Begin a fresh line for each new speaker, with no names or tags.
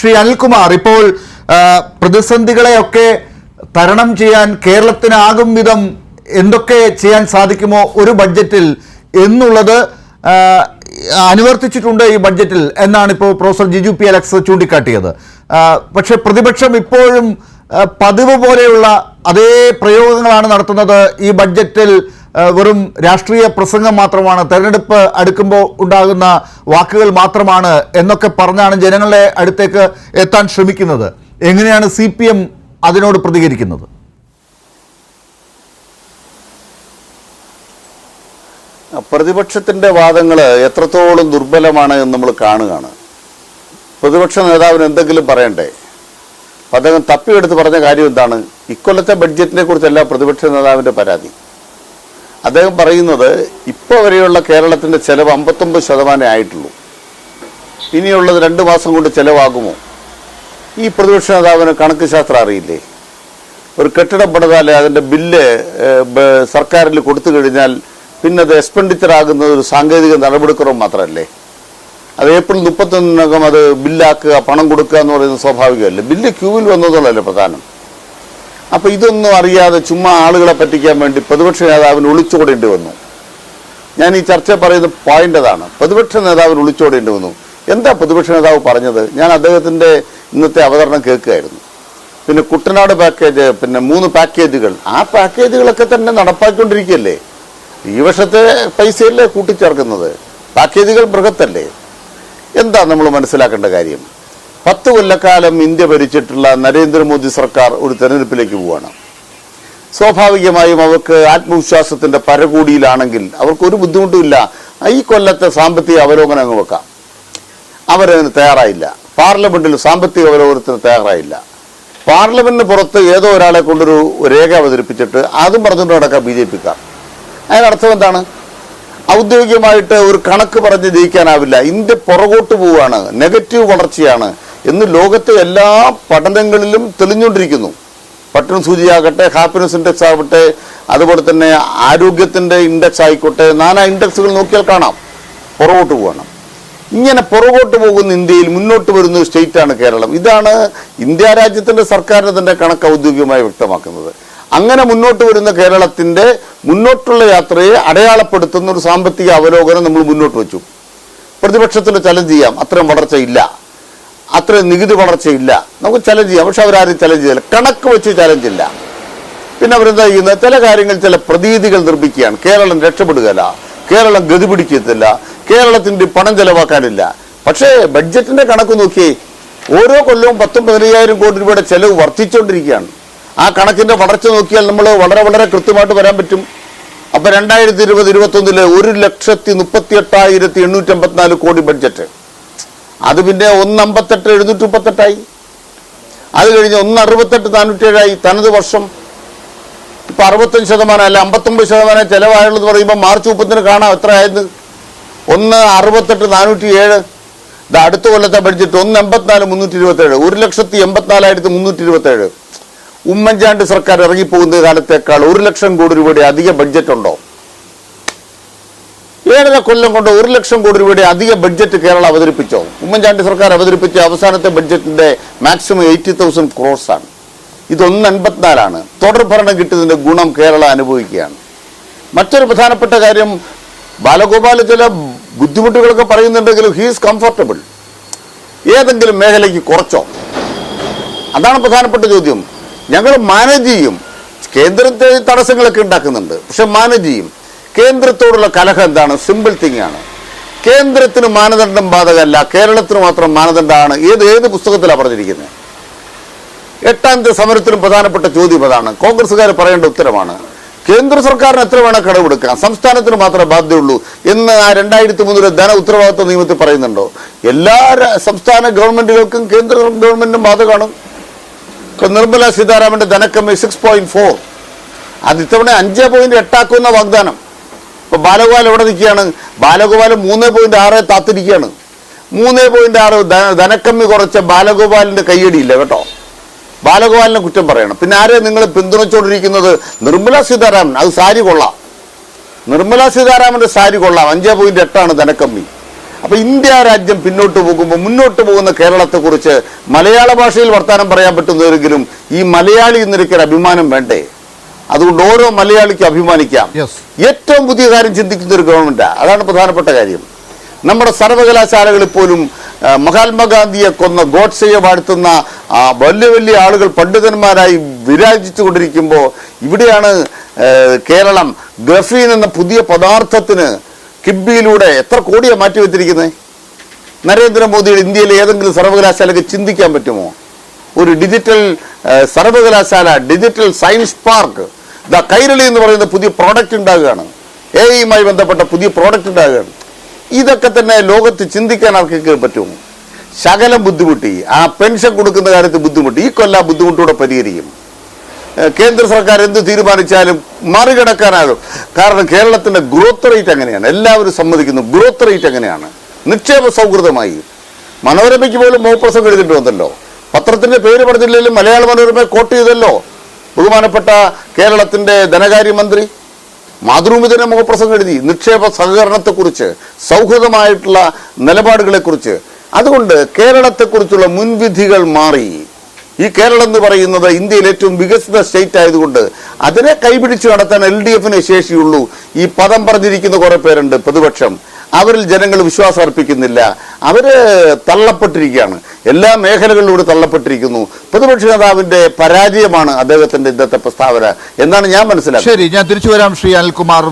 ശ്രീ അനിൽകുമാർ ഇപ്പോൾ പ്രതിസന്ധികളെയൊക്കെ തരണം ചെയ്യാൻ കേരളത്തിനാകും വിധം എന്തൊക്കെ ചെയ്യാൻ സാധിക്കുമോ ഒരു ബഡ്ജറ്റിൽ എന്നുള്ളത് അനുവർത്തിച്ചിട്ടുണ്ട് ഈ ബഡ്ജറ്റിൽ എന്നാണ് ഇപ്പോൾ പ്രൊഫസർ ജിജു പി അലക്സ് ചൂണ്ടിക്കാട്ടിയത്. പക്ഷെ പക്ഷേ പ്രതിപക്ഷം ഇപ്പോഴും പതിവ് പോലെയുള്ള അതേ പ്രയോഗങ്ങളാണ് നടത്തുന്നത് ഈ ബഡ്ജറ്റിൽ വെറും രാഷ്ട്രീയ പ്രസംഗം മാത്രമാണ് തെരഞ്ഞെടുപ്പ് അടുക്കുമ്പോൾ ഉണ്ടാകുന്ന വാക്കുകൾ മാത്രമാണ് എന്നൊക്കെ പറഞ്ഞാണ് ജനങ്ങളുടെ അടുത്തേക്ക് എത്താൻ ശ്രമിക്കുന്നത്. എങ്ങനെയാണ് സി പി എം അതിനോട് പ്രതികരിക്കുന്നത്?
പ്രതിപക്ഷത്തിന്റെ വാദങ്ങൾ എത്രത്തോളം ദുർബലമാണ് എന്ന് നമ്മൾ കാണുകയാണ്. പ്രതിപക്ഷ നേതാവിന് എന്തെങ്കിലും പറയണ്ടേ? അദ്ദേഹം തപ്പിയെടുത്ത് പറഞ്ഞ കാര്യം എന്താണ്? ഇക്കൊല്ലത്തെ ബഡ്ജറ്റിനെ കുറിച്ചല്ല പ്രതിപക്ഷ നേതാവിന്റെ പരാതി. അദ്ദേഹം പറയുന്നത് ഇപ്പോൾ വരെയുള്ള കേരളത്തിന്റെ ചെലവ് അമ്പത്തൊമ്പത് ശതമാനമേ ആയിട്ടുള്ളൂ. ഇനിയുള്ളത് രണ്ട് മാസം കൊണ്ട് ചെലവാകുമോ? ഈ പ്രതിപക്ഷ നേതാവിന് കണക്ക് ശാസ്ത്രം അറിയില്ലേ? ഒരു കെട്ടിടം പണിതാൽ അതിന്റെ ബില്ല് സർക്കാരിൽ കൊടുത്തു കഴിഞ്ഞാൽ പിന്നെ അത് എക്സ്പെൻഡിച്ചർ ആകുന്നത് ഒരു സാങ്കേതിക നടപടിക്രമം മാത്രമല്ലേ? അത് ഏപ്രിൽ മുപ്പത്തൊന്നിനകം അത് ബില്ലാക്കുക പണം കൊടുക്കുക എന്ന് പറയുന്നത് സ്വാഭാവികമല്ലേ? ബില്ല് ക്യൂവിൽ വന്നതല്ലേ പ്രധാനം? അപ്പൊ ഇതൊന്നും അറിയാതെ ചുമ്മാ ആളുകളെ പറ്റിക്കാൻ വേണ്ടി പ്രതിപക്ഷ നേതാവിന് ഒളിച്ചോടേണ്ടി വന്നു. ഞാൻ ഈ ചർച്ച പറയുന്ന പോയിന്റ് അതാണ്. പ്രതിപക്ഷ നേതാവിന് ഒളിച്ചോടേണ്ടി വന്നു. എന്താ പ്രതിപക്ഷ നേതാവ് പറഞ്ഞത്? ഞാൻ അദ്ദേഹത്തിന്റെ ഇന്നത്തെ അവതരണം കേൾക്കുകയായിരുന്നു. പിന്നെ കുട്ടനാട് പാക്കേജ് പിന്നെ മൂന്ന് പാക്കേജുകൾ ആ പാക്കേജുകളൊക്കെ തന്നെ നടപ്പാക്കിക്കൊണ്ടിരിക്കുകയല്ലേ? ഈ വർഷത്തെ പൈസയല്ലേ കൂട്ടിച്ചേർക്കുന്നത്? പാക്കേജുകൾ ബൃഹത്തല്ലേ? എന്താ നമ്മൾ മനസ്സിലാക്കേണ്ട കാര്യം? പത്ത് കൊല്ലക്കാലം ഇന്ത്യ ഭരിച്ചിട്ടുള്ള നരേന്ദ്രമോദി സർക്കാർ ഒരു തെരഞ്ഞെടുപ്പിലേക്ക് പോവുകയാണ് സ്വാഭാവികമായും അവർക്ക് ആത്മവിശ്വാസത്തിന്റെ പരകൂടിയിലാണെങ്കിൽ അവർക്ക് ഒരു ബുദ്ധിമുട്ടുമില്ല ഈ കൊല്ലത്തെ സാമ്പത്തിക അവലോകനം അങ്ങ് വെക്കാം. അവരതിന് തയ്യാറായില്ല. പാർലമെന്റിൽ സാമ്പത്തിക അവലോകനത്തിന് തയ്യാറായില്ല. പാർലമെന്റിന് പുറത്ത് ഏതോ ഒരാളെ കൊണ്ടൊരു രേഖ അവതരിപ്പിച്ചിട്ട് അതും പറഞ്ഞുകൊണ്ട് നടക്കാം ബി ജെ പിക്കാർ. അതിനർത്ഥം എന്താണ്? ഔദ്യോഗികമായിട്ട് ഒരു കണക്ക് പറഞ്ഞ് ജയിക്കാനാവില്ല. ഇന്ത്യ പുറകോട്ട് പോവുകയാണ് നെഗറ്റീവ് വളർച്ചയാണ്. എന്ന് ലോകത്തെ എല്ലാ പഠനങ്ങളിലും തെളിഞ്ഞുകൊണ്ടിരിക്കുന്നു. പട്ടണ സൂചിയാകട്ടെ ഹാപ്പിനെസ് ഇൻഡെക്സ് ആവട്ടെ അതുപോലെ തന്നെ ആരോഗ്യത്തിന്റെ ഇൻഡെക്സ് ആയിക്കോട്ടെ നാനാ ഇൻഡെക്സുകൾ നോക്കിയാൽ കാണാം. പുറകോട്ട് പോകണം. ഇങ്ങനെ പുറകോട്ട് പോകുന്ന ഇന്ത്യയിൽ മുന്നോട്ട് വരുന്ന ഒരു സ്റ്റേറ്റാണ് കേരളം. ഇതാണ് ഇന്ത്യ രാജ്യത്തിന്റെ സർക്കാരിന് തന്നെ കണക്ക് ഔദ്യോഗികമായി വ്യക്തമാക്കുന്നത്. അങ്ങനെ മുന്നോട്ട് വരുന്ന കേരളത്തിന്റെ മുന്നോട്ടുള്ള യാത്രയെ അടയാളപ്പെടുത്തുന്ന ഒരു സാമ്പത്തിക അവലോകനം നമ്മൾ മുന്നോട്ട് വെച്ചു. പ്രതിപക്ഷത്തിന് ചലഞ്ച് ചെയ്യാം. അത്രയും വളർച്ച അത്രയും നികുതി വളർച്ചയില്ല. നമുക്ക് ചലഞ്ച് ചെയ്യാം. പക്ഷെ അവരാരും ചലഞ്ച് ചെയ്യില്ല കണക്ക് വെച്ച് ചലഞ്ച് ഇല്ല. പിന്നെ അവരെന്താ ചെയ്യുന്നത്? ചില കാര്യങ്ങൾ ചില പ്രതീതികൾ നിർമ്മിക്കുകയാണ്. കേരളം രക്ഷപ്പെടുകയില്ല. കേരളം ഗതി പിടിക്കത്തില്ല. കേരളത്തിന്റെ പണം ചെലവാക്കാനില്ല. പക്ഷേ ബഡ്ജറ്റിന്റെ കണക്ക് നോക്കി ഓരോ കൊല്ലവും പത്തും പതിനയ്യായിരം കോടി രൂപയുടെ ചെലവ് വർദ്ധിച്ചുകൊണ്ടിരിക്കുകയാണ്. ആ കണക്കിന്റെ വളർച്ച നോക്കിയാൽ നമ്മൾ വളരെ വളരെ കൃത്യമായിട്ട് വരാൻ പറ്റും. അപ്പൊ രണ്ടായിരത്തി ഇരുപത് ഇരുപത്തൊന്നിൽ ഒരു ലക്ഷത്തി മുപ്പത്തി എട്ടായിരത്തി എണ്ണൂറ്റി അമ്പത്തിനാല് കോടി ബഡ്ജറ്റ്. അത് പിന്നെ ഒന്ന് അമ്പത്തെട്ട് എഴുന്നൂറ്റി മുപ്പത്തെട്ടായി അത് കഴിഞ്ഞ് ഒന്ന് അറുപത്തെട്ട് നാനൂറ്റേഴായി തനത് വർഷം. ഇപ്പം അറുപത്തഞ്ച് ശതമാനം അല്ല അമ്പത്തൊമ്പത് ശതമാനം ചിലവായുള്ളത് പറയുമ്പോൾ മാർച്ച് മുപ്പത്തിന് കാണാം എത്ര ആയത് ഒന്ന് അറുപത്തെട്ട് നാനൂറ്റി ഏഴ് ഇത് അടുത്ത കൊല്ലത്തെ ബഡ്ജറ്റ് ഒന്ന് എൺപത്തിനാല് മുന്നൂറ്റി ഇരുപത്തേഴ് ഒരു ലക്ഷത്തി എൺപത്തിനാലായിരത്തി മുന്നൂറ്റി ഇരുപത്തേഴ് ഉമ്മൻചാണ്ടി സർക്കാർ ഇറങ്ങിപ്പോകുന്ന കാലത്തേക്കാൾ ഒരു ലക്ഷം കോടി രൂപയുടെ അധിക ബഡ്ജറ്റ് ഉണ്ടോ ഏഴര കൊല്ലം കൊണ്ട് ഒരു ലക്ഷം കോടി രൂപയുടെ അധിക ബഡ്ജറ്റ് കേരളം അവതരിപ്പിച്ചോ. ഉമ്മൻചാണ്ടി സർക്കാർ അവതരിപ്പിച്ച അവസാനത്തെ ബഡ്ജറ്റിന്റെ മാക്സിമം എയ്റ്റി തൗസൻഡ് ആണ്. ഇതൊന്ന് അൻപത്തിനാലാണ് തുടർ ഭരണം കിട്ടിയതിന്റെ ഗുണം കേരളം അനുഭവിക്കുകയാണ്. മറ്റൊരു പ്രധാനപ്പെട്ട കാര്യം ബാലഗോപാൽ ചില ബുദ്ധിമുട്ടുകളൊക്കെ പറയുന്നുണ്ടെങ്കിലും ഹീസ് കംഫർട്ടബിൾ ഏതെങ്കിലും മേഖലയ്ക്ക് കുറച്ചോ. അതാണ് പ്രധാനപ്പെട്ട ചോദ്യം. ഞങ്ങൾ മാനേജ് ചെയ്യും. കേന്ദ്രത്തെ തടസ്സങ്ങളൊക്കെ ഉണ്ടാക്കുന്നുണ്ട്. പക്ഷെ മാനേജ് ചെയ്യും. കേന്ദ്രത്തോടുള്ള കലഹം എന്താണ്? സിമ്പിൾ തിങ് ആണ്. കേന്ദ്രത്തിന് മാനദണ്ഡം ബാധകമല്ല. കേരളത്തിന് മാത്രം മാനദണ്ഡമാണ്. ഏത് ഏത് പുസ്തകത്തിലാണ് പറഞ്ഞിരിക്കുന്നത് എട്ടാമത്തെ സമരത്തിനും പ്രധാനപ്പെട്ട ചോദ്യം അതാണ്. കോൺഗ്രസ്സുകാർ പറയേണ്ട ഉത്തരമാണ്. കേന്ദ്ര സർക്കാരിന് എത്ര വേണം കടമെടുക്കാം സംസ്ഥാനത്തിന് മാത്രമേ ബാധ്യതയുള്ളൂ എന്ന് ആ രണ്ടായിരത്തി മൂന്നിലെ ധന ഉത്തരവാദിത്വ നിയമത്തിൽ പറയുന്നുണ്ടോ? എല്ലാ സംസ്ഥാന ഗവൺമെന്റുകൾക്കും കേന്ദ്ര ഗവൺമെന്റിനും കാണും. ഇപ്പൊ നിർമ്മല സീതാരാമന്റെ ധനക്കമ്മി സിക്സ് പോയിന്റ് ഫോർ അത് ഇത്തവണ അഞ്ച് പോയിന്റ് എട്ടാക്കുന്ന വാഗ്ദാനം. ഇപ്പൊ ബാലഗോപാൽ എവിടെ നിൽക്കുകയാണ്? ബാലഗോപാൽ മൂന്ന് പോയിന്റ് ആറ് താത്തിരിക്കുകയാണ്. മൂന്ന് പോയിന്റ് ആറ് ധനക്കമ്മി കുറച്ച ബാലഗോപാലിന്റെ കയ്യടിയില്ല കേട്ടോ. ബാലഗോപാലിനെ കുറ്റം പറയണം. പിന്നെ ആരെ നിങ്ങൾ പിന്തുണച്ചുകൊണ്ടിരിക്കുന്നത് നിർമ്മല സീതാരാമൻ. അത് സാരി കൊള്ളാം. നിർമ്മല സീതാരാമന്റെ സാരി കൊള്ളാം. അഞ്ച് പോയിന്റ് എട്ടാണ് ധനക്കമ്മി. അപ്പൊ ഇന്ത്യ രാജ്യം പിന്നോട്ട് പോകുമ്പോൾ മുന്നോട്ട് പോകുന്ന കേരളത്തെക്കുറിച്ച് മലയാള ഭാഷയിൽ വർത്തമാനം പറയാൻ പറ്റുന്നവരെങ്കിലും ഈ മലയാളി എന്നൊരിക്കൽ അഭിമാനം വേണ്ടേ? അതുകൊണ്ട് ഓരോ മലയാളിക്കും അഭിമാനിക്കാം. ഏറ്റവും പുതിയ കാര്യം ചിന്തിക്കുന്ന ഒരു ഗവൺമെന്റാണ് അതാണ് പ്രധാനപ്പെട്ട കാര്യം. നമ്മുടെ സർവകലാശാലകളിൽ പോലും മഹാത്മാഗാന്ധിയെ കൊന്ന ഗോഡ്സയെ വാഴ്ത്തുന്ന ആ, വലിയ വലിയ ആളുകൾ പണ്ഡിതന്മാരായി വിരാജിച്ചു കൊണ്ടിരിക്കുമ്പോൾ ഇവിടെയാണ് കേരളം ഗ്രഫീൻ എന്ന പുതിയ പദാർത്ഥത്തിന് കിബിയിലൂടെ എത്ര കോടിയാണ് മാറ്റിവെച്ചിരിക്കുന്നത് നരേന്ദ്രമോദിയുടെ ഇന്ത്യയിലെ ഏതെങ്കിലും സർവകലാശാലയ്ക്ക് ചിന്തിക്കാൻ പറ്റുമോ? ഒരു ഡിജിറ്റൽ സർവകലാശാല digital science park the Kairali എന്ന് പറയുന്ന പുതിയ പ്രോഡക്റ്റ് ഉണ്ടാകുകയാണ്. എ ഐയുമായി ബന്ധപ്പെട്ട പുതിയ പ്രോഡക്റ്റ് ഉണ്ടാകുകയാണ്. ഇതൊക്കെ തന്നെ ലോകത്ത് ചിന്തിക്കാൻ ആർക്കൊക്കെ പറ്റുമോ? ശകലം ബുദ്ധിമുട്ടി. ആ പെൻഷൻ കൊടുക്കുന്ന കാര്യത്തിൽ ബുദ്ധിമുട്ടി. ഈ കൊല്ലം ബുദ്ധിമുട്ടൂടെ പരിഹരിക്കും. കേന്ദ്ര സർക്കാർ എന്ത് തീരുമാനിച്ചാലും മറികടക്കാനാകും. കാരണം കേരളത്തിന്റെ ഗ്രോത്ത് റേറ്റ് അങ്ങനെയാണ് എല്ലാവരും സമ്മതിക്കുന്നു ഗ്രോത്ത് റേറ്റ് അങ്ങനെയാണ് നിക്ഷേപ സൗഹൃദമായി. മനോരമയ്ക്ക് പോലും മോപ്രസം എഴുതിട്ട് വന്നല്ലോ. പത്രത്തിന്റെ പേര് പറഞ്ഞില്ലെങ്കിലും മലയാള മനോരമ കോട്ട് ചെയ്തല്ലോ. ബഹുമാനപ്പെട്ട കേരളത്തിന്റെ ധനകാര്യമന്ത്രി മാതൃഭൂമി തന്നെ മുഖപ്രസംഗം എഴുതി നിക്ഷേപ സഹകരണത്തെക്കുറിച്ച് സൗഹൃദമായിട്ടുള്ള നിലപാടുകളെക്കുറിച്ച്. അതുകൊണ്ട് കേരളത്തെക്കുറിച്ചുള്ള മുൻവിധികൾ മാറി. ഈ കേരളം എന്ന് പറയുന്നത് ഇന്ത്യയിൽ ഏറ്റവും വികസിത സ്റ്റേറ്റ് ആയതുകൊണ്ട് അതിനെ കൈപിടിച്ച് നടത്താൻ എൽ ഡി എഫിന് ശേഷിയുള്ളൂ. ഈ പദം പറഞ്ഞിരിക്കുന്ന കുറെ പേരുണ്ട് പ്രതിപക്ഷം. അവരിൽ ജനങ്ങൾ വിശ്വാസം അർപ്പിക്കുന്നില്ല. അവർ തള്ളപ്പെട്ടിരിക്കുകയാണ്. എല്ലാ മേഖലകളിലൂടെ തള്ളപ്പെട്ടിരിക്കുന്നു. പ്രതിപക്ഷ നേതാവിന്റെ പരാജയമാണ് അദ്ദേഹത്തിന്റെ ഇന്നത്തെ പ്രസ്താവന. എന്നാണ് ഞാൻ മനസ്സിലാക്കുന്നത്.
ശരി ഞാൻ തിരിച്ചു വരാം ശ്രീ അനിൽകുമാർ.